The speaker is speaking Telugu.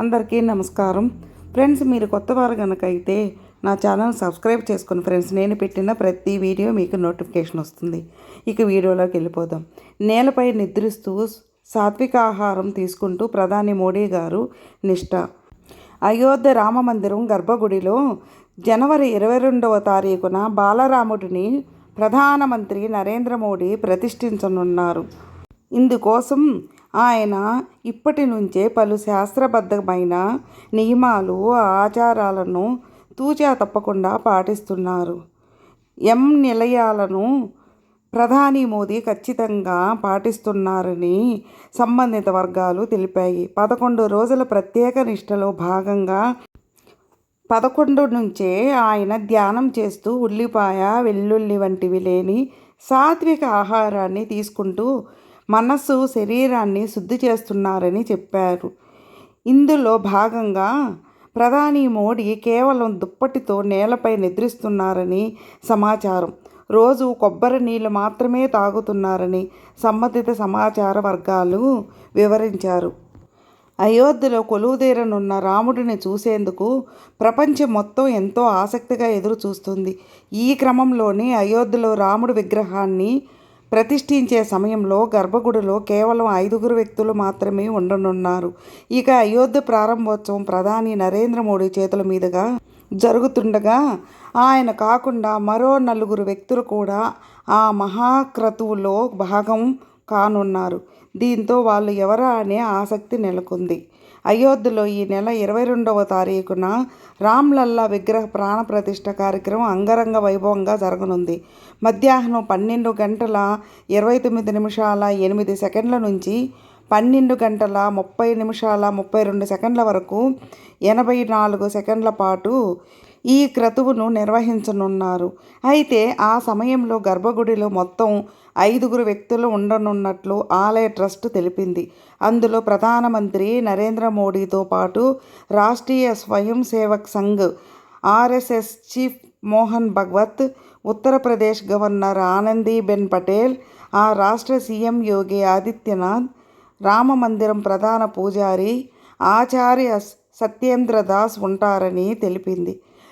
అందరికీ నమస్కారం. ఫ్రెండ్స్ మీరు కొత్త వారు కనుక అయితే నా ఛానల్ సబ్స్క్రైబ్ చేసుకుని ఫ్రెండ్స్ నేను పెట్టిన ప్రతి వీడియో మీకు నోటిఫికేషన్ వస్తుంది. ఇక వీడియోలోకి వెళ్ళిపోదాం. నేలపై నిద్రిస్తూ సాత్విక ఆహారం తీసుకుంటూ ప్రధాని మోడీ గారు నిష్ట. అయోధ్య రామ మందిరం గర్భగుడిలో జనవరి ఇరవై రెండవ తారీఖున బాలరాముడిని ప్రధానమంత్రి నరేంద్ర మోడీ ప్రతిష్ఠించనున్నారు. ఇందుకోసం ఆయన ఇప్పటి నుంచే పలు శాస్త్రబద్ధమైన నియమాలు ఆచారాలను తూచా తప్పకుండా పాటిస్తున్నారు. ఎం నిలయాలను ప్రధాని మోదీ ఖచ్చితంగా పాటిస్తున్నారని సంబంధిత వర్గాలు తెలిపాయి. పదకొండు రోజుల ప్రత్యేక నిష్టలో భాగంగా పదకొండు నుంచే ఆయన ధ్యానం చేస్తూ ఉల్లిపాయ వెల్లుల్లి వంటివి లేని సాత్విక ఆహారాన్ని తీసుకుంటూ మనస్సు శరీరాన్ని శుద్ధి చేస్తున్నారని చెప్పారు. ఇందులో భాగంగా ప్రధాని మోడీ కేవలం దుప్పటితో నేలపై నిద్రిస్తున్నారని సమాచారం. రోజు కొబ్బరి నీళ్ళు మాత్రమే తాగుతున్నారని సంబంధిత సమాచార వర్గాలు వివరించారు. అయోధ్యలో కొలువుదీరనున్న రాముడిని చూసేందుకు ప్రపంచం మొత్తం ఎంతో ఆసక్తిగా ఎదురు చూస్తుంది ఈ క్రమంలోనే అయోధ్యలో రాముడి విగ్రహాన్ని ప్రతిష్ఠించే సమయంలో గర్భగుడిలో కేవలం ఐదుగురు వ్యక్తులు మాత్రమే ఉండనున్నారు. ఇక అయోధ్య ప్రారంభోత్సవం ప్రధాని నరేంద్ర మోడీ చేతుల మీదుగా జరుగుతుండగా ఆయన కాకుండా మరో నలుగురు వ్యక్తులు కూడా ఆ మహాక్రతువులో భాగం కానున్నారు. దీంతో వాళ్ళు ఎవరా అనే ఆసక్తి నెలకొంది. అయోధ్యలో ఈ నెల ఇరవై రెండవ తారీఖున రామ్లల్లా విగ్రహ ప్రాణ ప్రతిష్ట కార్యక్రమం అంగరంగ వైభవంగా జరగనుంది. మధ్యాహ్నం పన్నెండు గంటల ఇరవై తొమ్మిది నిమిషాల ఎనిమిది సెకండ్ల నుంచి పన్నెండు గంటల ముప్పై నిమిషాల ముప్పై రెండు సెకండ్ల వరకు ఎనభై నాలుగు సెకండ్ల పాటు ఈ క్రతువును నిర్వహించనున్నారు. అయితే ఆ సమయంలో గర్భగుడిలో మొత్తం ఐదుగురు వ్యక్తులు ఉండనున్నట్లు ఆలయ ట్రస్ట్ తెలిపింది. అందులో ప్రధానమంత్రి నరేంద్ర మోడీతో పాటు Rashtriya Swayamsevak Sangh RSS chief Mohan Bhagwat Uttar Pradesh governor Anandiben Patel ఆ రాష్ట్ర సీఎం యోగి ఆదిత్యనాథ్ రామ మందిరం ప్రధాన పూజారి ఆచార్య సత్యేంద్ర దాస్ ఉంటారని తెలిపింది.